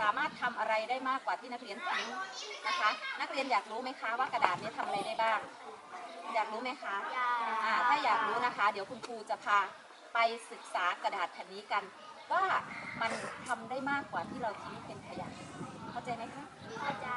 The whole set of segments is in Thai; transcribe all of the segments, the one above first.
สามารถทำอะไรได้มากกว่าที่นักเรียนคิดนะคะ นักเรียนอยากรู้ไหมคะว่ากระดาษนี้ทำอะไรได้บ้าง อยากรู้ไหมคะอ่าถ้าอยากรู้นะคะ เดี๋ยวคุณครูจะพาไปศึกษากระดาษแผ่นนี้กัน ว่ามันทำได้มากกว่าที่เราทิ้งเป็นขยะเข้าใจไหมคะเข้าใจ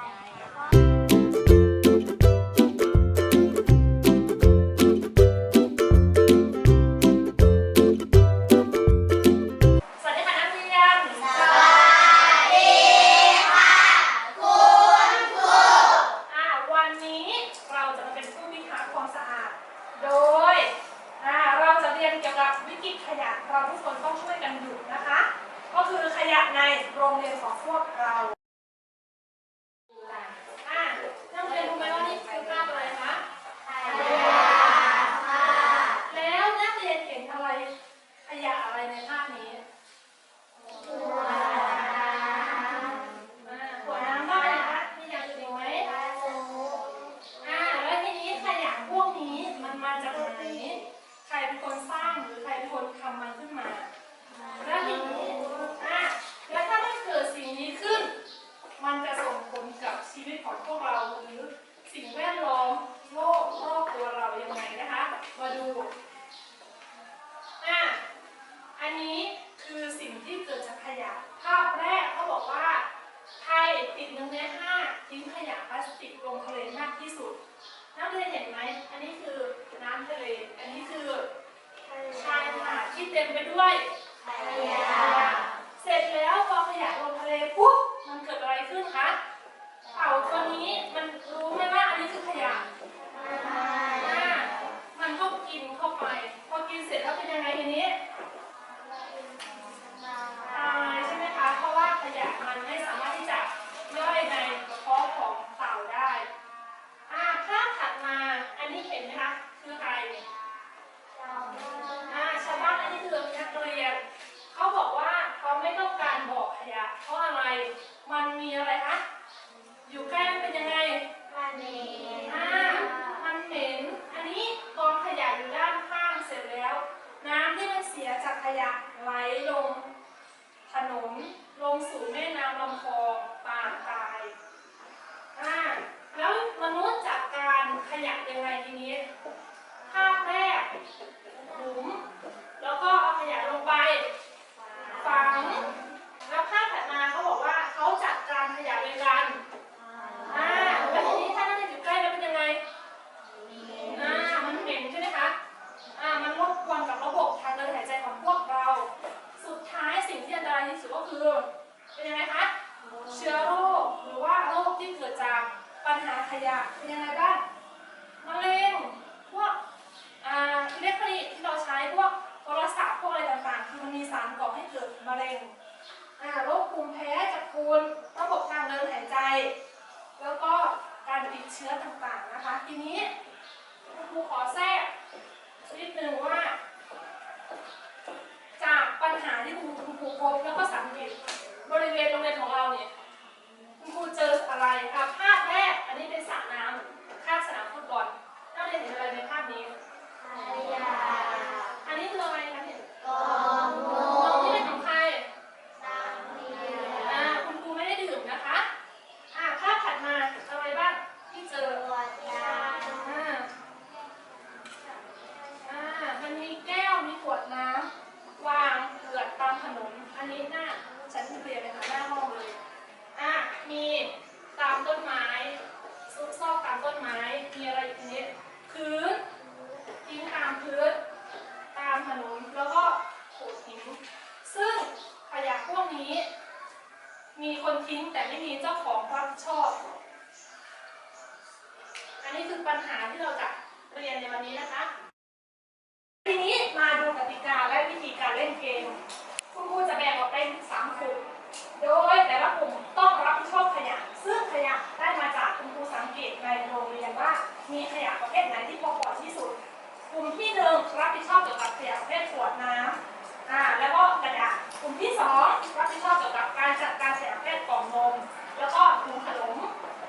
ิดชอบเกี่ยวกับขยะประเภทขวดน้ำอ่าแล้วก็กระดาษกลุ่มที่ 2 รับผิดชอบเกี่ยวกับการจัดการขยะประเภทกล่องนมแล้วก็ถุงขนม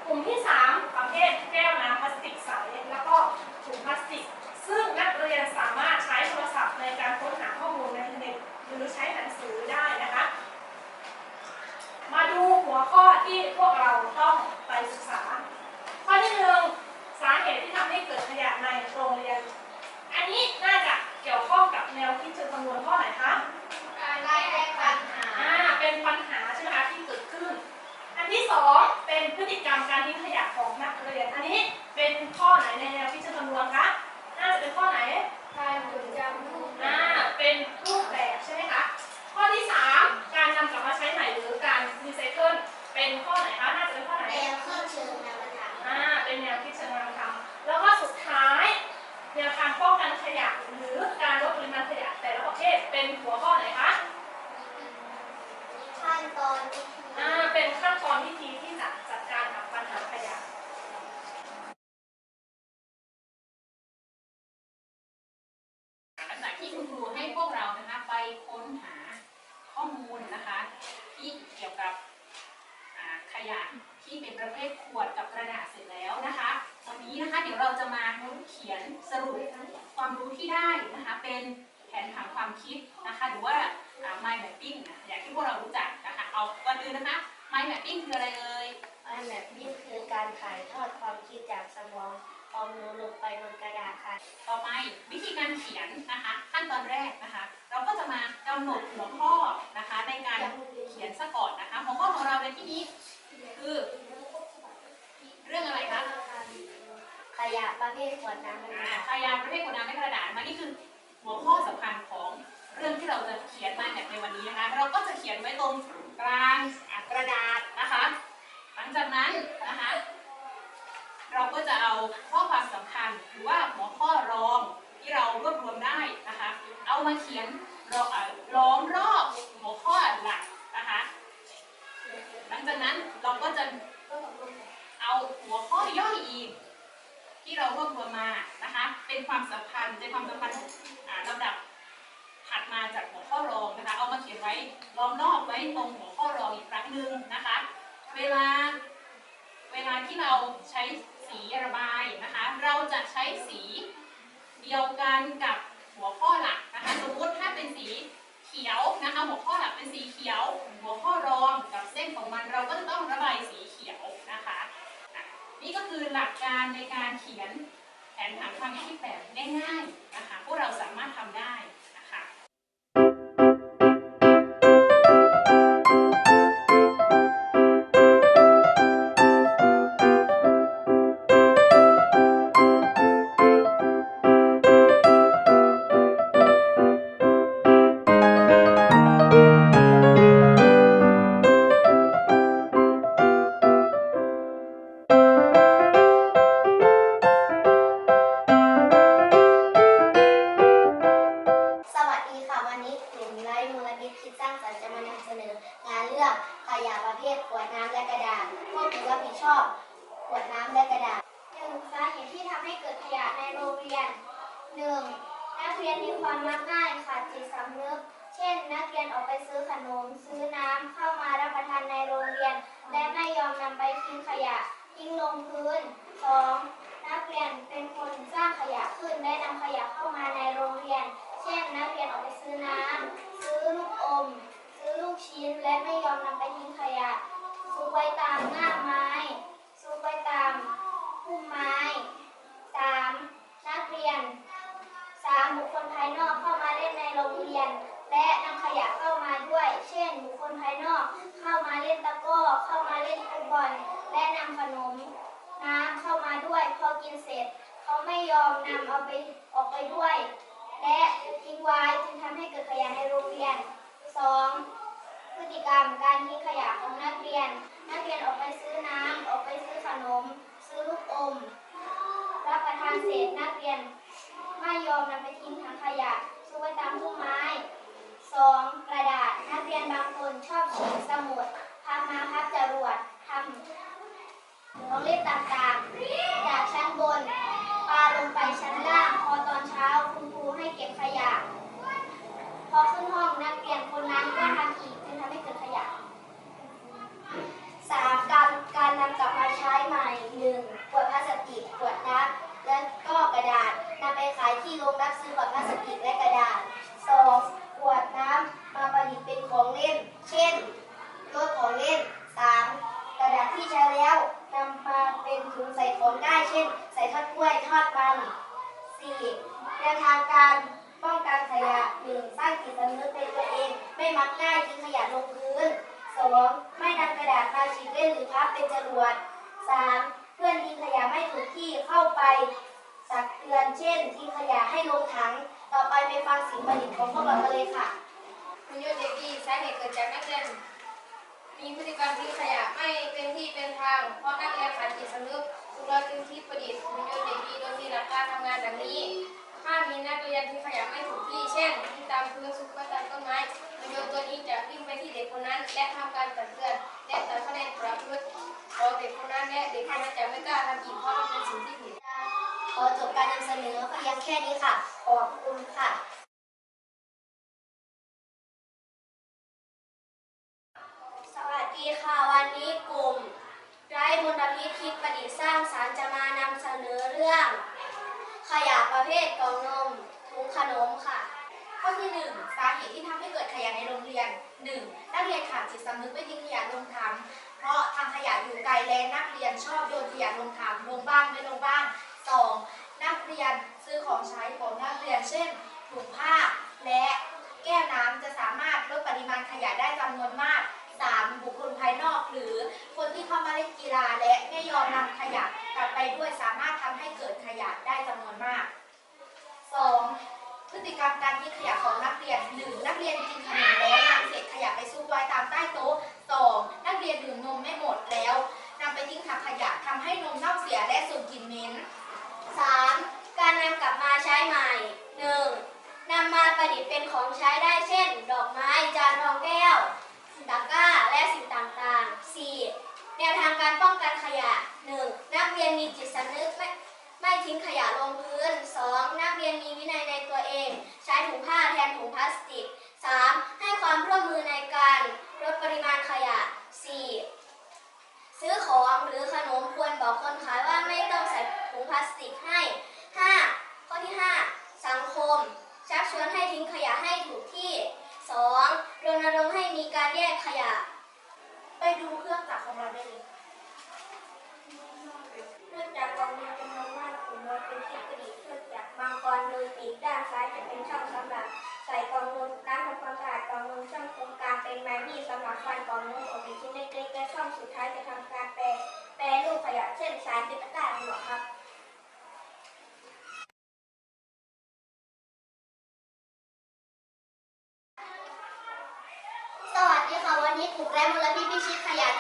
กลุ่มที่ 3 ประเภทแก้วน้ำพลาสติกใสแล้วก็ถุงพลาสติก ซึ่งนักเรียนสามารถใช้โทรศัพท์ในการค้นหาข้อมูลในอินเทอร์เน็ตหรือใช้หนังสือได้นะคะ มาดูหัวข้อที่พวกเราต้องไปศึกษา ข้อที่หนึ่งสาเหตุที่ทำให้เกิดขยะในโรงเรียน อันนี้นะำนวนข้อไหนคะการได้ปัญหาอ่าเป็นปัญหาใช่ไหมคะที่เกิดขึ้น อันที่สองเป็นพฤติกรรมการทิ้งขยะของนักเรียน อันนี้เป็นข้อไหนในแนวคิดเชิงคำนวณคะ น่าจะเป็นข้อไหนการจดจำรูปอ่าเป็นรูปแบบใช่ไหมคะ ข้อที่สามการนำกลับมาใช้ใหม่หรือการรีไซเคิล เป็นข้อไหนคะ น่าจะเป็นข้อไหนแนวเครื่องเชิงนามธรรมอ่าเป็นแนวคิดเชิงนามธรรมแล้วก็สุดท้ายแนวทางป้องกันขยะหรือการลดปริมาณขยะแต่ละประเภทเป็นหัวข้อไหนคะ ขั้นตอนวิธี อ่า เป็นขั้นตอนวิธีที่จะจัดการกับปัญหาขยะ หลังจากที่คุณครูให้พวกเรานะคะไปค้นหาข้อมูลนะคะ ที่เกี่ยวกับอ่าขยะที่เป็นประเภทขวดกับกระดาษเสร็จแล้วนะคะวันนี้นะคะเดี๋ยวเราจะมาเขียนสรุปความรู้ที่ได้นะคะเป็นแผนผังความคิดนะคะหรือว่าอ่า mind mapping นะอย่างที่พวกเรารู้จักนะคะเอาก่อนอื่นนะคะ mind mapping คืออะไรเอ่ย อันแบบนี้คือการถ่ายทอดความคิดจากสมองความรู้ลงไปบนกระดาษค่ะ ต่อไปวิธีการเขียนนะคะขั้นตอนแรกนะคะ เราก็จะมากำหนดหัวข้อนะคะในการเขียนซะก่อนนะคะหัวข้อ ของเราในที่นี้คือ เรื่องอะไรคะขยะประเภทขวดน้ำกระอ่าดาษพยายามประเภทกดน้ำในกระดาษมานี่คือหัวข้อสำคัญของเรื่องที่เราจะเขียนมาแบบในวันนี้นะคะ เราก็จะเขียนไว้ตรงกลางอะกระดาษนะคะ หลังจากนั้นนะคะ เราก็จะเอาข้อความสำคัญหรือว่าหัวข้อรองที่เรารวบรวมได้นะคะ เอามาเขียนรอเอ่อล้อมรอบหัวข้อหลักนะคะ หลังจากนั้นเราก็จะเอาหัวข้อย่อยอีก ที่เรารวบรวมมานะคะ เป็นความสัมพันธ์ในความสัมพันธ์ลำดับถัดมาจากหัวข้อรองนะคะ เอามาเขียนไว้ล้อมรอบไว้ตรงหัวข้อรองอีกครั้งหนึ่งนะคะ เวลาเวลาที่เราใช้สีระบายนะคะ เราจะใช้สีเดียวกันกับหัวข้อหลักนะคะ สมมติถ้าเป็นสีเขียวนะคะหัวข้อ หลักการในการเขียนแผนผังความคิดแบบง่ายๆนะคะพวกเราสามารถทำได้ เรียนหนึ่งนักเรียนมีความมักง่ายขาดจิตสำนึก เช่น นักเรียนออกไปซื้อขนม ซื้อน้ำเข้ามารับประทานในโรงเรียน และไม่ยอมนำไปทิ้งขยะ ทิ้งลงพื้นสองนักเรียนเป็นคนสร้างขยะขึ้นและนำขยะเข้ามาในโรงเรียน เช่น นักเรียนออกไปซื้อน้ำซื้อลูกอม ซื้อลูกชิ้นและไม่ยอมนำไปทิ้งขยะซุกไว้ตามหน้าไม้ซุกไว้ตามพุ่มไม้สาม นักเรียนสามบุคคลภายนอกเข้ามาเล่นในโรงเรียน และนำขยะเข้ามาด้วย เช่น บุคคลภายนอกเข้ามาเล่นตะก้อเข้ามาเล่นฟุตบอลและนำขนมน้ำเข้ามาด้วย พอกินเสร็จ เขาไม่ยอมนำเอาไปออกไปด้วย และทิ้งไว้จึงทำให้เกิดขยะในโรงเรียน 2. พฤติกรรมการทิ้งขยะของนักเรียน นักเรียนออกไปซื้อน้ำออกไปซื้อขนม ซื้อลูกอม รับประทานเศษนักเรียน ไม่ยอมนำไปทิ้งถังข ยะซุกไว้ตามพุ่มไม้ 2. กระดาษนักเรียนบางคนชอบเขียนสมุดพับมาพับจรวดทำของเล่นต่างๆ จากชั้นบนปาลงไปชั้นล่าง พอตอนเช้าคุณครูให้เก็บขยะ พอขึ้นห้องนักเรียนคนนั้นก็ทำอีกจึงทำให้เกิดขยะสามการการนำกลับมาใช้ใหม่หนึ่งขวดพลาสติกขวดน้ำและก็กระดาษนำไปขายที่โรงรับซื้อขวดพลาสติกและกระดาษสองขวดน้ำมาประดิษฐ์เป็นของเล่น เช่นรถของเล่นสามกระดาษที่ใช้แล้วนำมาเป็นถุงใส่ของได้ เช่น ใส่ทอดกล้วยทอดมันสี่แนวทางการป้องกันขยะหนึ่งสร้างจิตสำนึกในตัวเอง ไม่มักง่ายทิ้งขยะลงพื้นสองไม่นำกระดาษมาฉีกเล่นหรือพับเป็นจรวดสามเพื่อนทิ้งขยะไม่ถูกที่เข้าไป ตักเตือนเช่นทิ้งขยะให้ลงถัง ต่อไปไปฟังสิ่งประดิษฐ์ของพวกเรากันเลยค่ะ คุณโยเด็กดีสาเหตุเกิดจากนักเรียนมีพฤติกรรมทิ้งขยะไม่เป็นที่เป็นทาง เพราะนักเรียนขาดจิตสำนึกคุณเราจึงคิดประดิษฐ์คุณโยเด็กดีโดยมีหลักการทำงานดังนี้ ถ้ามีนักเรียนทิ้งขยะไม่ถูกที่เช่นทิ้งตามพื้นซุกไว้ตามต้นไม้คุณโยตัวนี้จะวิ่งไปที่เด็กคนนั้น และทำการตักเตือนและตัดคะแนนประพฤติของเด็กคนนั้นและเด็กคนนั้นจะไม่กล้าทำอีกเพราะมันเป็นสิ่งที่ผิด อจบการนำเสนอเพียงแค่นี้ค่ะ ขอบคุณค่ะสวัสดีค่ะวันนี้กลุ่ม ไร้มลพิษคิดประดิษฐ์สร้างสารรค์จะมานำเสนอเรื่อง ขยะประเภทกล่องนมถุงขนมค่ะ ข้อที่ 1 สาเหตุที่ทำให้เกิดขยะในโรงเรียน 1. นักเรียนขาดจิตสำนึกไม่ทิ้งขยะลงถังเพราะทางขยะอยู่ไกลและนักเรียนชอบโยนขยะลงถังลงบ้างไม่ลงบ้าง 2. นักเรียนซื้อของใช้ของนักเรียน เช่นถุงผ้า และแก้วน้ำจะสามารถลดปริมาณขยะได้จำนวนมาก 3. บุคคลภายนอก หรือคนที่เข้ามาเล่นกีฬาและไม่ยอมนำขยะกลับไปด้วยสามารถทำให้เกิดขยะได้จำนวนมาก 2. พฤติกรรมการทิ้งขยะของนักเรียน 1. นักเรียนกินขนมแล้วนำเศษขยะไปซุกไว้ตามใต้โต๊ะ 2. นักเรียนดื่มนมไม่หมดแล้วนำไปทิ้งถังขยะทำให้นมเน่าเสียและส่งกลิ่นเหม็น 3. การนำกลับมาใช้ใหม่ 1. นำมาประดิษฐ์เป็นของใช้ได้เช่น ดอกไม้ จานรองแก้วตะกร้า และสิ่งต่างๆ 4. แนวทางการป้องกันขยะ 1. นักเรียนมีจิตสำนึกไม่ไม่ทิ้งขยะลงพื้น 2. นักเรียนมีวินัยในตัวเอง ใช้ถุงผ้าแทนถุงพลาสติก 3. ให้ความร่วมมือในการลดปริมาณขยะ 4. ซื้อของหรือขนมควรบอกคนขายว่าไม่ต้องใส่ถุงพลาสติกให้ 5. ข้อที่ 5 สังคม ชักชวนให้ทิ้งขยะให้ถูกที่ 2. รณรงค์ให้มีการแยกขยะ ไปดูเครื่องจักรของเราได้เลยเนื่องจากรกองมีจำนวนมากกลุ่มดเป็นที่ประดิษฐ์เครื่องจักรบางกรโดยปีกด้านซ้ายจะเป็นช่องสำหรับใส่กองนมน้ำทำความสะอาดกอง ช่องตรงกลางเป็นไม้มีสำหรับฟันก่องนมออกเป็นชิ้นเล็กๆและช่องสุดท้ายจะทำการแปรแปรรูปขยะเช่นสารเป็นตะกร้าหัวครับสวัสดีค่ะวันนี้กลุ่มแรมลพิษพิชิตขยะ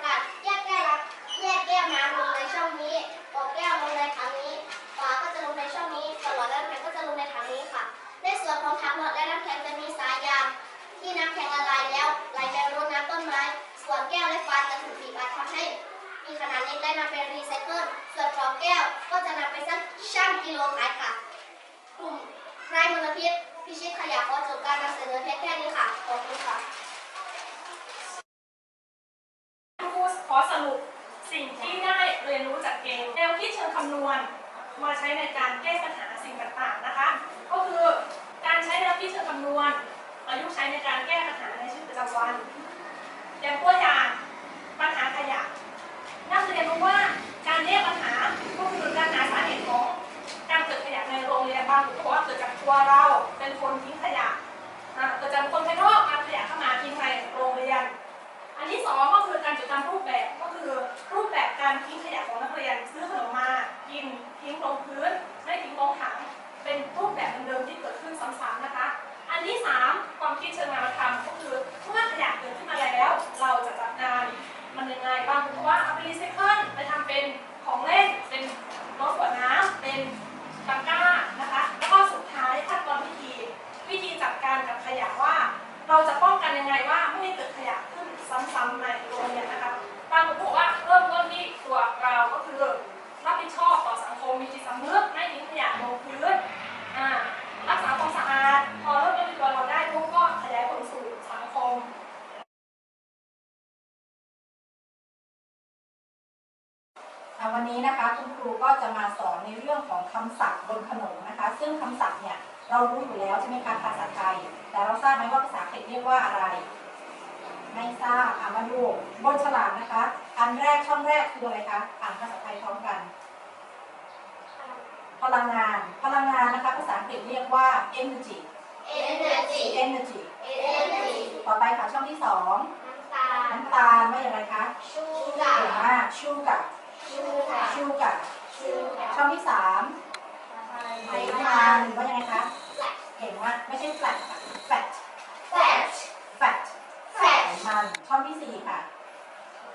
เครื่องนี้จะการแยกแก้วละแยกแก้วน้ำลงในช่องนี้ออกแก้วลงในถังนี้ฝาก็จะลงในช่องนี้ส่วนหลอดและน้ำแข็งก็จะลงในถังนี้ค่ะ ในส่วนของถังหลอดและน้ำแข็งจะมีสายยางที่น้ำแข็งละลายแล้วไหลไปรดน้ำต้นไม้ ส่วนแก้วและฟาจะถูกบีบอัดทำให้มีขนาดเล็กและนำไปรีไซเคิลส่วนขอบแก้วก็จะนำไปชั่งชั่งกิโลขายค่ะ กลุ่มไร้มลพิษพิชิตขยะขอจบการนำเสนอเพียงแค่นี้ค่ะขอบคุณค่ะ ครูขอสรุปสิ่งที่ได้เรียนรู้จากเกมแนวคิดเชิงคำนวณมาใช้ในการแก้ปัญหาสิ่งต่างๆนะคะ ก็คือการใช้แนวคิดเชิงคำนวณประยุกต์ใช้ในการแก้ปัญหาในชีวิตประจำวัน อย่างตัวอย่างปัญหาขยะ นักเรียนรู้ว่าการแยกปัญหาก็คือการหาสาเหตุของการเกิดขยะในโรง เรางคนบอกว่าเกิดจากตัวเราเป็นคนทิ้งขยะอ่าเกิดจากคนภายนอกนำขยะเข้ามาทิ้งในโรงเรียน อันที่สองก็คือการจดจำรูปแบบก็คือรูปแบบการทิ้งขยะของนักเรียนซื้อขนมมากินทิ้งลงพื้นไม่ทิ้งลงถังเป็นรูปแบบเดิมที่เกิดขึ้นซ้ำๆนะคะ อันที่สามความคิดเชิงนามธรรมก็คือเมื่อขยะเกิดขึ้นมาแล้ว เราจะจัดการมันยังไงบ้างเพราะว่าเอาไปรีไซเคิลไปทำเป็นรถขวดน้ำเป็นตะกร้านะคะ แล้วก็สุดท้ายขั้นตอนวิธี วิธีจัดการกับขยะว่า เราจะป้องกันยังไงว่าไม่ให้เกิดขยะขึ้นซ้ำๆในโรงเรียนนะคะบางคนบอกว่าเริ่มต้นที่ตัวเราก็คือรับผิดชอบต่อสังคมมีจิตสำนึกไม่ทิ้งขยะลงพื้นอ่ารักษาความสะอาด พอเริ่มต้นที่ตัวเราได้ปุ๊บก็ขยายผลสู่สังคม อะ วันนี้นะคะคุณครูก็จะมาสอนในเรื่องของคำศัพท์บนขนมนะคะ ซึ่งคำศัพท์เนี่ยเรารู้อยู่แล้วใช่ไหมคะภาษาไทย แต่เราทราบไหมว่าภาษาอังกฤษเรียกว่าอะไร ไม่ทราบอะมาดูบนฉลากนะคะ อันแรกช่องแรกคืออะไรคะอ่านภาษาไทยพร้อมกัน พลังงาน พลังงานนะคะภาษาอังกฤษเรียกว่า energy Energy energy Energy ต่อไปค่ะช่องที่สองน้ำตาลน้ำตาลว่าอย่างไรคะชูกาเก่ง มาก sugar ชูกา sugar ชูกาช่องที่สามไขมันว่ายังไงคะเก่งมากไม่ใช่ fat ค่ะ fat fat fat ไข fat มันช่องที่สี่ค่ะ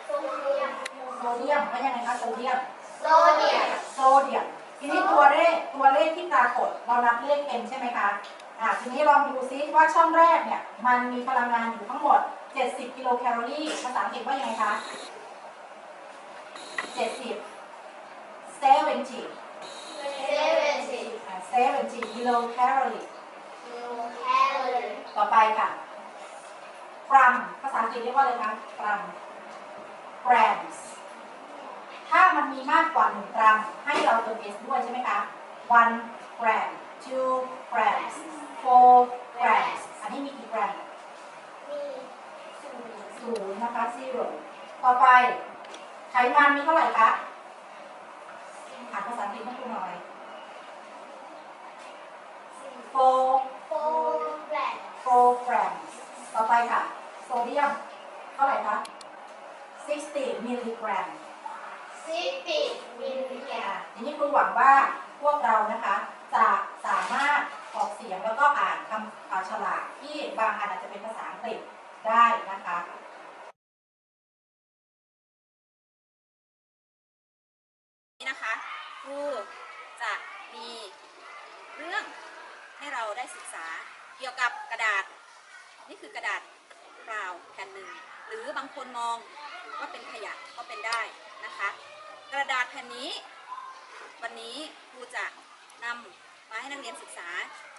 โซเดียมโซเดียมว่ายังไงคะโซเดียมโซเดียมโซเดียมทีนี้ตัวเลขตัวเลขที่ปรากฏเรานับเลขเป็นใช่ไหมคะอ่าทีนี้ลองดูซิว่าช่องแรกเนี่ยมันมีพลังงานอยู่ทั้งหมด 70 กิโลแคลอรี่ภาษาอังกฤษว่ายังไงคะ 70 70เซเว่นสิอ่า70กิโลแคลอรี่กิโลแคลอรี่ต่อไปค่ะกรัมภาษาอังกฤษเรียกว่าอะไรคะกรัม grams ถ้ามันมีมากกว่า1กรัม ให้เราเติม s ด้วยใช่ไหมคะ1 gram 2 grams 4 grams อันนี้มีกี่กรัมมีศูนย์นะคะ zero ต่อไป ไขมันมีเท่าไหร่คะอ่านภาษาอังกฤษให้คุณหน่อย four โฟแบล็ก4 grams ต่อไปค่ะ โซเดียม เท่าไหร่คะ60มิลลิกรัม ซิติมิลลิกรัอ่ามทีนี้ครูหวังว่าพวกเรานะคะจะสามารถออกเสียงแล้วก็อ่านคำอ่าฉลากที่บางอันอาจจะเป็นภาษาอังกฤษได้นะคะ นี้นะคะครูจะมีเรื่องให้เราได้ศึกษาเกี่ยวกับกระดาษ นี่คือกระดาษเปล่าแผ่นหนึ่ง หรือบาง คนมองว่าเป็นขยะก็เป็นได้นะคะ กระดาษแผ่นนี้ วันนี้ครูจะนำมาให้นักเรียนศึกษา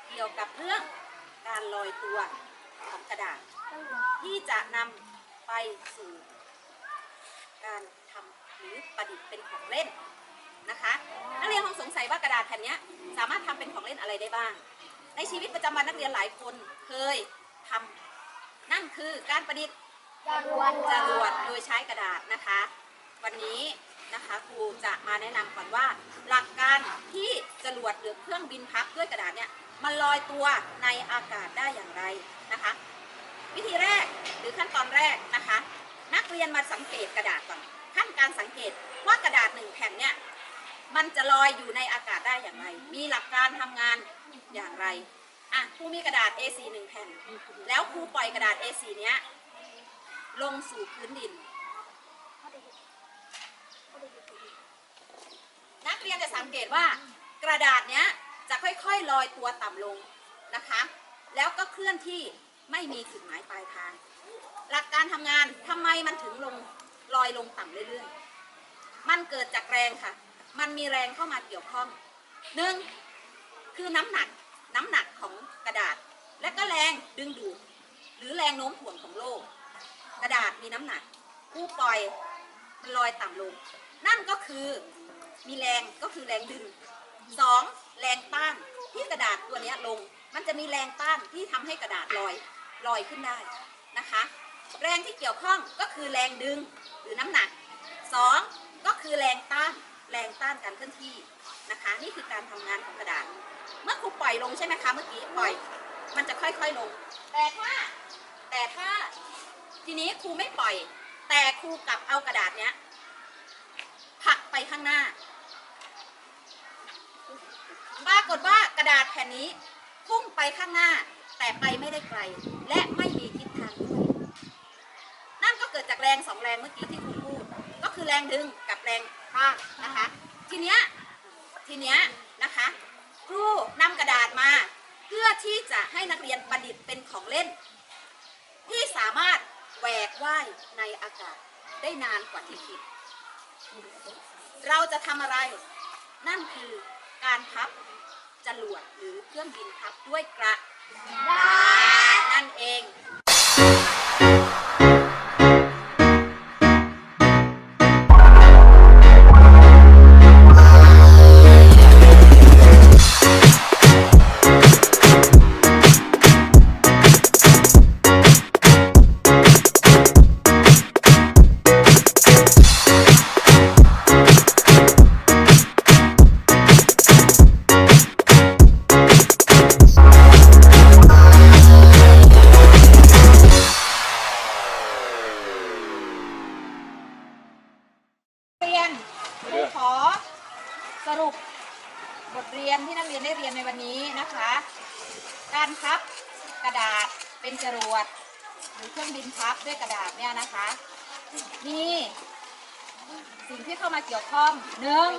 เกี่ยวกับเรื่องการลอยตัวของกระดาษ ที่จะนำไปสู่การทำหรือประดิษฐ์เป็นของเล่นนะคะนักเรียนคงสงสัยว่ากระดาษแผ่นนี้สามารถทำเป็นของเล่นอะไรได้บ้าง ในชีวิตประจำวันนักเรียนหลายคนเคยทำนั่นคือการประดิษฐ์ จรวดจรวดโดยใช้กระดาษนะคะ วันนี้นะคะครูจะมาแนะนำก่อนว่า หลักการที่จรวดหรือเครื่องบินพับด้วยกระดาษเนี่ยมันลอยตัวในอากาศได้อย่างไรนะคะ วิธีแรกหรือขั้นตอนแรกนะคะ นักเรียนมาสังเกตกระดาษก่อนขั้นการสังเกตว่ากระดาษหนึ่งแผ่นเนี่ยมันจะลอยอยู่ในอากาศได้อย่างไร มีหลักการทำงานอย่างไรอะครูมีกระดาษ A4 หนึ่งแผ่น แล้วครูปล่อยกระดาษ A4 เนี้ย ลงสู่พื้นดิน นักเรียนจะสังเกตว่ากระดาษเนี้ยจะค่อยๆลอยตัวต่ำลงนะคะ แล้วก็เคลื่อนที่ไม่มีจุดหมายปลายทาง หลักการทำงานทำไมมันถึงลงลอยลงต่ำเรื่อยๆ มันเกิดจากแรงค่ะ มันมีแรงเข้ามาเกี่ยวข้องหนึ่งคือน้ำหนักน้ำหนักของกระดาษ และก็แรงดึงดูดหรือแรงโน้มถ่วงของโลก กระดาษมีน้ำหนักผู้ปล่อยมันลอยต่ำลง นั่นก็คือมีแรงก็คือแรงดึงสองแรงต้านที่กระดาษตัวนี้ลง มันจะมีแรงต้านที่ทำให้กระดาษลอยลอยขึ้นได้นะคะ แรงที่เกี่ยวข้องก็คือแรงดึงหรือน้ำหนักสองก็คือแรงต้านแรงต้านการเคลื่อนที่นะคะ นี่คือการทำงานของกระดาษ เมื่อครูปล่อยลงใช่ไหมคะเมื่อกี้ปล่อย มันจะค่อยๆลง แต่ถ้าแต่ถ้า ทีนี้ครูไม่ปล่อย แต่ครูกลับเอากระดาษเนี้ยผลักไปข้างหน้า ปรากฏว่ากระดาษแผ่นนี้พุ่งไปข้างหน้า แต่ไปไม่ได้ไกล และไม่มีทิศทางด้วยนั่นก็เกิดจากแรงสองแรงเมื่อกี้ที่ครูพูด ก็คือแรงดึงกับแรงต้านนะคะ ทีเนี้ยทีเนี้ยนะคะ ครูนำกระดาษมา เพื่อที่จะให้นักเรียนประดิษฐ์เป็นของเล่น แหวกว่ายในอากาศได้นานกว่าที่คิด เราจะทำอะไร นั่นคือการพับจรวดหรือเครื่องบินพับด้วยกระดาษนั่นเอง บทเรียนที่นักเรียนได้เรียนในวันนี้นะคะ การพับกระดาษเป็นจรวดหรือเครื่องบินพับด้วยกระดาษเนี่ยนะคะมีสิ่งที่เข้ามาเกี่ยวข้องหนึ่ง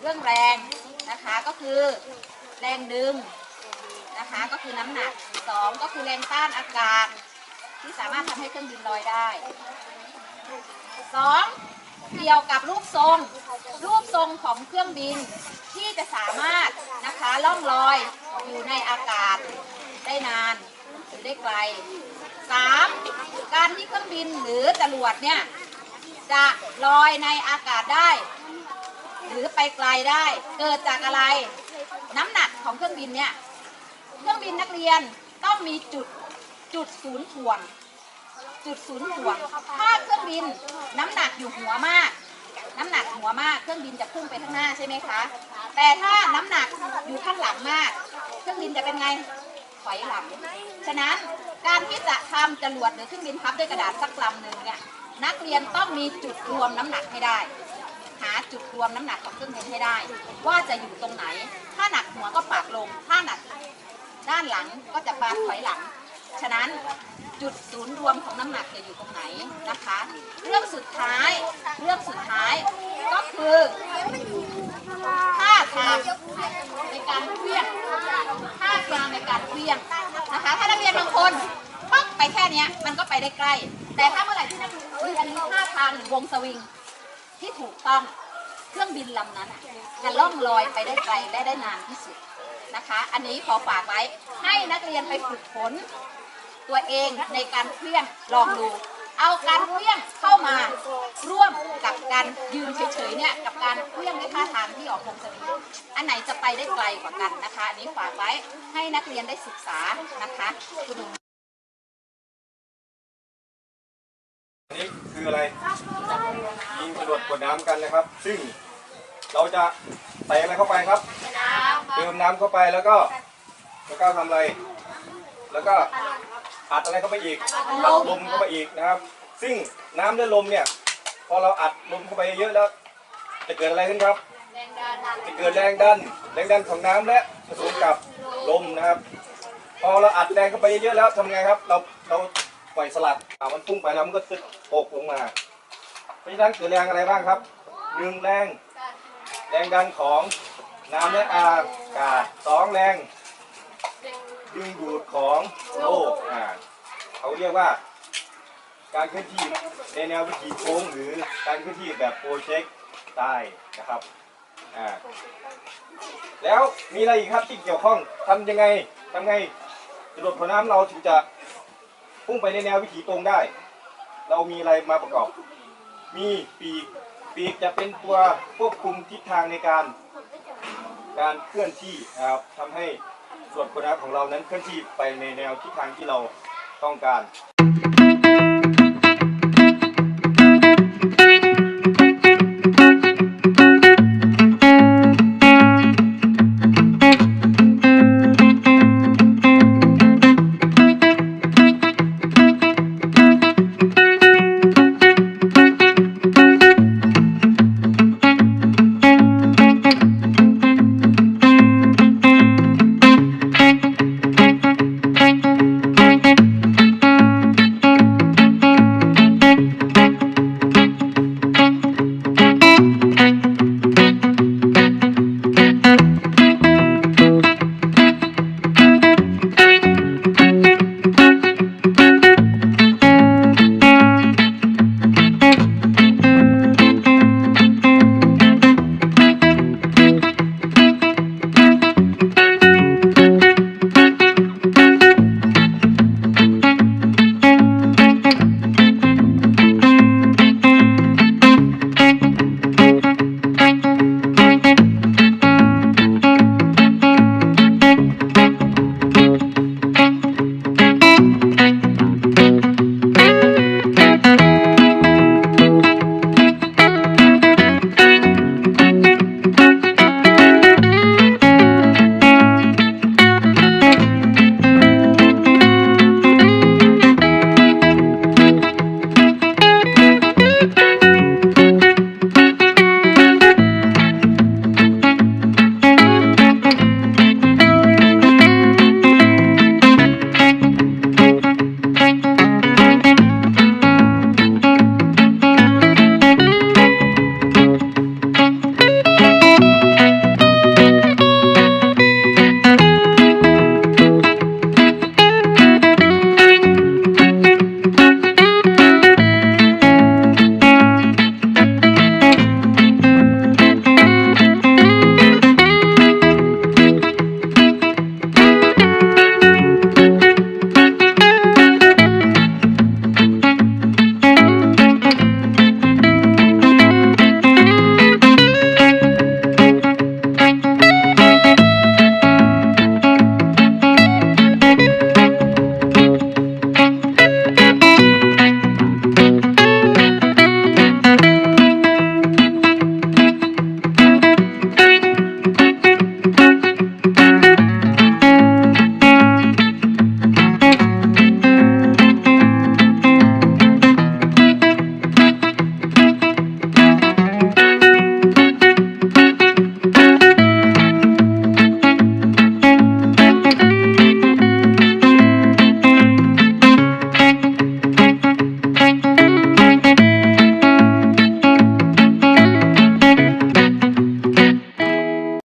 เรื่องแรงนะคะก็คือแรงดึงนะคะก็คือน้ำหนักสองก็คือแรงต้านอากาศที่สามารถทำให้เครื่องบินลอยได้สอง เกี่ยวกับรูปทรง รูปทรงของเครื่องบินที่จะสามารถนะคะล่องลอยอยู่ในอากาศได้นานหรือได้ไกลสามการที่เครื่องบินหรือจรวดเนี่ยจะลอยในอากาศได้ หรือไปไกลได้ เกิดจากอะไร น้ำหนักของเครื่องบินเนี่ยเครื่องบินนักเรียนต้องมีจุดจุดศูนย์ถ่วง จุดศูนย์ถ่วงถ้าเครื่องบินน้ำหนักอยู่หัวมาก น้ำหนักหัวมากเครื่องบินจะพุ่งไปข้างหน้าใช่ไหมคะ แต่ถ้าน้ำหนักอยู่ข้างหลังมาก เครื่องบินจะเป็นไงถอยหลัง ฉะนั้นการที่จะทำจรวดหรือเครื่องบินพับด้วยกระดาษสักลำหนึ่งเนี่ยนักเรียนต้องมีจุดรวมน้ำหนักให้ได้ หาจุดรวมน้ำหนักของเครื่องบินให้ได้ ว่าจะอยู่ตรงไหน ถ้าหนักหัวก็ปากลง ถ้าหนักด้านหลังก็จะปาถอยหลัง ฉะนั้นจุดศูนย์รวมของน้ำหนักจะอยู่ตรงไหนนะคะ เรื่องสุดท้ายเรื่องสุดท้ายก็คือท่าทางในการเคลื่อนท่าทางในการเคลื่อนนะคะ ถ้านักเรียนบางคนปักไปแค่นี้มันก็ไปได้ใกล้ แต่ถ้าเมื่อไหร่ที่นักเรียนมีท่าทางหรือวงสวิงที่ถูกต้องเครื่องบินลำนั้นจะล่องลอยไปได้ไกลและได้นานที่สุดนะคะ อันนี้ขอฝากไว้ให้นักเรียนไปฝึกฝน ตัวเองในการเคลื่อนลองดู เอาการเคลื่อนเข้ามาร่วมกับการยืนเฉยๆเนี่ยกับการเคลื่อนในท่าทางที่ออกวงสวิงอันไหนจะไปได้ไกลกว่ากันนะคะอันนี้ฝากไว้ให้นักเรียนได้ศึกษานะคะคุณหนูอันนี้คืออะไรยิงจรวดกดน้ำกันนะครับ ซึ่งเราจะใส่อะไรเข้าไปครับเติมน้ำเข้าไปแล้วก็แล้วก็ทำอะไร แล้วก็ อัดอะไรเข้าไปอีกอัดลมเข้าไปอีกนะครับ ซึ่งน้ำและลมเนี่ย พอเราอัดลมเข้าไปเยอะแล้วจะเกิดอะไรขึ้นครับ จะเกิดแรงดัน แรงดันของน้ำและผสมกับลมนะครับ พอเราอัดแรงเข้าไปเยอะๆแล้วทำไงครับ เราเราปล่อยสลัดอ่ามันพุ่งไปแล้วมันก็ตึกตกลงมา เพราะฉะนั้นเกิดแรงอะไรบ้างครับหนึ่งแรง แรงดันของน้ำและอากาศสองแรง ดึงดูดของโลกอ่าเขาเรียกว่า การเคลื่อนที่ในแนววิถีโค้งหรือการเคลื่อนที่แบบโปรเจกต์ตายนะครับอ่าแล้วมีอะไรอีกครับที่เกี่ยวข้องทำยังไงทำไงจรวดหัวน้ำเราถึงจะพุ่งไปในแนววิถีตรงได้ เรามีอะไรมาประกอบ มีปีกปีกจะเป็นตัวควบคุมทิศทางในการ การเคลื่อนที่นะครับทำให้ ส่วนหัวน้ำของเรานั้นเคลื่อนที่ไปในแนวทิศทางที่เราต้องการ